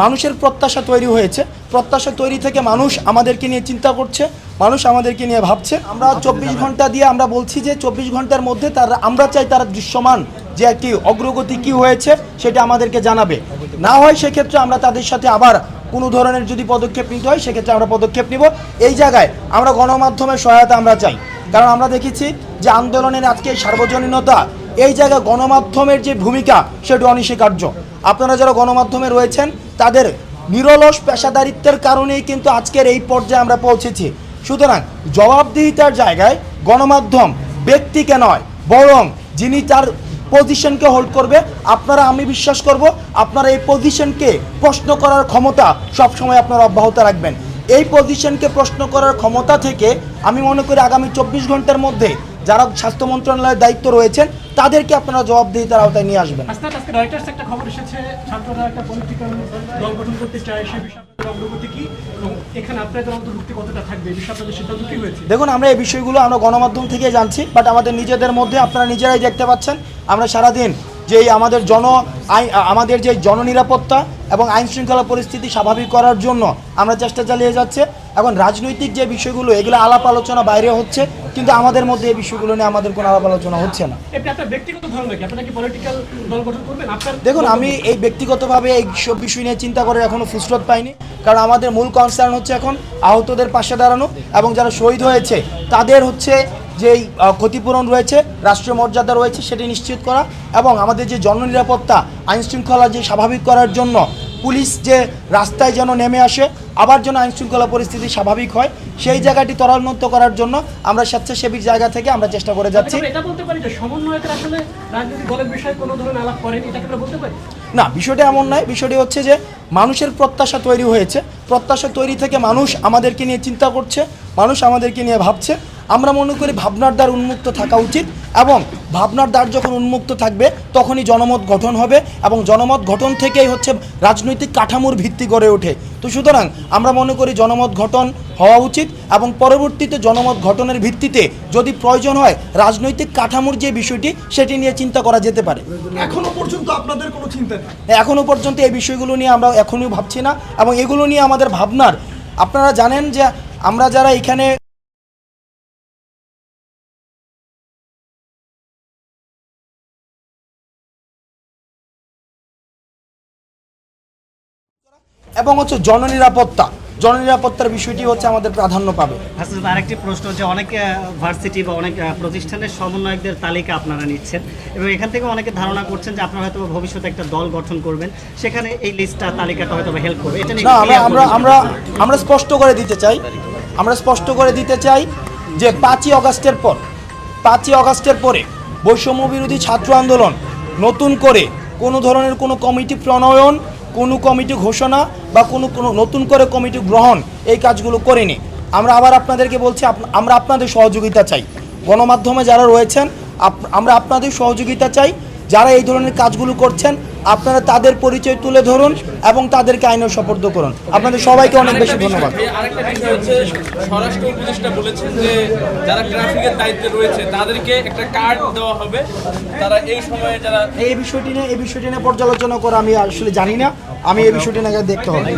মানুষের প্রত্যাশা তৈরি হয়েছে। প্রত্যাশা তৈরি থেকে মানুষ আমাদেরকে নিয়ে চিন্তা করছে মানুষ আমাদেরকে নিয়ে ভাবছে। আমরা চব্বিশ ঘণ্টা দিয়ে আমরা বলছি যে চব্বিশ ঘণ্টার মধ্যে তার আমরা চাই তারা দৃশ্যমান যে একটি অগ্রগতি কি হয়েছে সেটা আমাদেরকে জানাবে। না হয় সেক্ষেত্রে আমরা তাদের সাথে আবার কোনো ধরনের যদি পদক্ষেপ নিতে হয় সেক্ষেত্রে আমরা পদক্ষেপ নিব। এই জায়গায় আমরা গণমাধ্যমের সহায়তা আমরা চাই। কারণ আমরা দেখেছি যে আন্দোলনের আজকে সার্বজনীনতা এই জায়গায় গণমাধ্যমের যে ভূমিকা সেটা অনস্বীকার্য। আপনারা যারা গণমাধ্যমে রয়েছেন, তাদের নিরলস পেশাদারিত্বের কারণেই কিন্তু আজকের এই পর্যায়ে আমরা পৌঁছেছি। সুতরাং জবাবদিহিতার জায়গায় গণমাধ্যম ব্যক্তিকে নয়, বরং যিনি তার পজিশনকে হোল্ড করবে, আপনারা আমি বিশ্বাস করব, আপনারা এই পজিশনকে প্রশ্ন করার ক্ষমতা সবসময় আপনারা অব্যাহত রাখবেন। এই পজিশনকে প্রশ্ন করার ক্ষমতা থেকে আমি মনে করি আগামী চব্বিশ ঘণ্টার মধ্যে যারা স্বাস্থ্য মন্ত্রণালয়ের দায়িত্ব রয়েছেন তাদেরকে আপনারা জবাবদিহিতার আওতায় নিয়ে আসবেন। একটা খবর এসেছে ছাত্ররা একটা পলিটিক্যাল দল গঠন করতে চায় সে বিষয়ে দেখুন আমরা এই বিষয়গুলো আমরা গণমাধ্যম থেকে জানছি বাট আমাদের নিজেদের মধ্যে আপনারা নিজেরাই দেখতে পাচ্ছেন আমরা সারাদিন যে আমাদের জন আমাদের যে জননিরাপত্তা এবং আইন শৃঙ্খলা পরিস্থিতি স্বাভাবিক করার জন্য আমরা চেষ্টা চালিয়ে যাচ্ছে। এখন রাজনৈতিক যে বিষয়গুলো এগুলো আলাপ আলোচনা বাইরে হচ্ছে কিন্তু আমাদের মধ্যে এই বিষয়গুলো নিয়ে আমাদের কোনো আলাপ আলোচনা হচ্ছে না। দেখুন আমি এই ব্যক্তিগতভাবে এই সব বিষয় নিয়ে চিন্তা করে এখনও ফুসরত পাইনি কারণ আমাদের মূল কনসার্ন হচ্ছে এখন আহতদের পাশে দাঁড়ানো এবং যারা শহীদ হয়েছে তাদের হচ্ছে যেই ক্ষতিপূরণ রয়েছে রাষ্ট্রীয় মর্যাদা রয়েছে সেটি নিশ্চিত করা এবং আমাদের যে জননিরাপত্তা আইন শৃঙ্খলা যে স্বাভাবিক করার জন্য পুলিশ যে রাস্তায় যেন নেমে আসে আবার যেন আইনশৃঙ্খলা পরিস্থিতি স্বাভাবিক হয় সেই জায়গাটি ত্বরান্বিত করার জন্য আমরা স্বেচ্ছাসেবীর জায়গা থেকে আমরা চেষ্টা করে যাচ্ছি। আমরা এটা বলতে পারি যে সমন্বয়কের আসলে রাজনৈতিক দলের বিষয়ে কোনো ধরনের আলাপ করেন এটা কি আমরা বলতে পারি? না বিষয়টা এমন নয় বিষয়টি হচ্ছে যে মানুষের প্রত্যাশা তৈরি হয়েছে। প্রত্যাশা তৈরি থেকে মানুষ আমাদেরকে নিয়ে চিন্তা করছে মানুষ আমাদেরকে নিয়ে ভাবছে। আমরা মনে করি ভাবনার দ্বার উন্মুক্ত থাকা উচিত এবং ভাবনার দ্বার যখন উন্মুক্ত থাকবে তখনই জনমত গঠন হবে এবং জনমত গঠন থেকেই হচ্ছে রাজনৈতিক কাঠামোর ভিত্তি গড়ে ওঠে। তো সুতরাং আমরা মনে করি জনমত গঠন হওয়া উচিত এবং পরবর্তীতে জনমত গঠনের ভিত্তিতে যদি প্রয়োজন হয় রাজনৈতিক কাঠামোর যে বিষয়টি সেটি নিয়ে চিন্তা করা যেতে পারে। এখনও পর্যন্ত আপনাদের কোনো চিন্তা নেই? এখনও পর্যন্ত এই বিষয়গুলো নিয়ে আমরা এখনই ভাবছি না এবং এগুলো নিয়ে আমাদের ভাবনার আপনারা জানেন যে আমরা যারা এখানে এবং হচ্ছে জননিরাপত্তা। জননিরাপত্তার বিষয়টি হচ্ছে আমাদের প্রাধান্য পাবে। আরেকটি প্রশ্ন হচ্ছে অনেক ভার্সিটি বা অনেক প্রতিষ্ঠানের সমন্বয়কদের তালিকা আপনারা নিচ্ছেন এবং এখান থেকে অনেকে ধারণা করছেন যে আপনারা হয়তো ভবিষ্যতে একটা দল গঠন করবেন। সেখানে এই লিস্টটা তালিকাটা হয়তো হেল্প করবে। এটা না আমরা আমরা আমরা স্পষ্ট করে দিতে চাই আমরা স্পষ্ট করে দিতে চাই যে পাঁচই অগাস্টের পর পাঁচই অগাস্টের পরে বৈষম্য বিরোধী ছাত্র আন্দোলন নতুন করে কোনো ধরনের কোনো কমিটি প্রণয়ন কোনো কমিটি ঘোষণা বা কোনো কোনো নতুন করে কমিটি গ্রহণ এই কাজগুলো করেনি। আমরা আবার আপনাদেরকে বলছি আমরা আপনাদের সহযোগিতা চাই। গণমাধ্যমে যারা রয়েছেন আমরা আপনাদের সহযোগিতা চাই। যারা এই ধরনের কাজগুলো করছেন আপনারা তাদের পরিচয় তুলে ধরুন এবং তাদেরকে আইনের সপর্দ করুন। আপনাদের সবাইকে অনেক বেশি ধন্যবাদ। এই আরেকটা বিষয় হচ্ছে স্বরাষ্ট্র উপদেষ্টা বলেছেন যে যারা ট্রাফিকের দায়িত্বে রয়েছে তাদেরকে একটা কার্ড দেওয়া হবে। তারা এই সময়ে যারা এই বিষয়টি নিয়ে এই বিষয়টি নিয়ে পর্যালোচনা করা আমি আসলে জানি না। আমি এই বিষয়টি নিয়ে দেখতে হবে।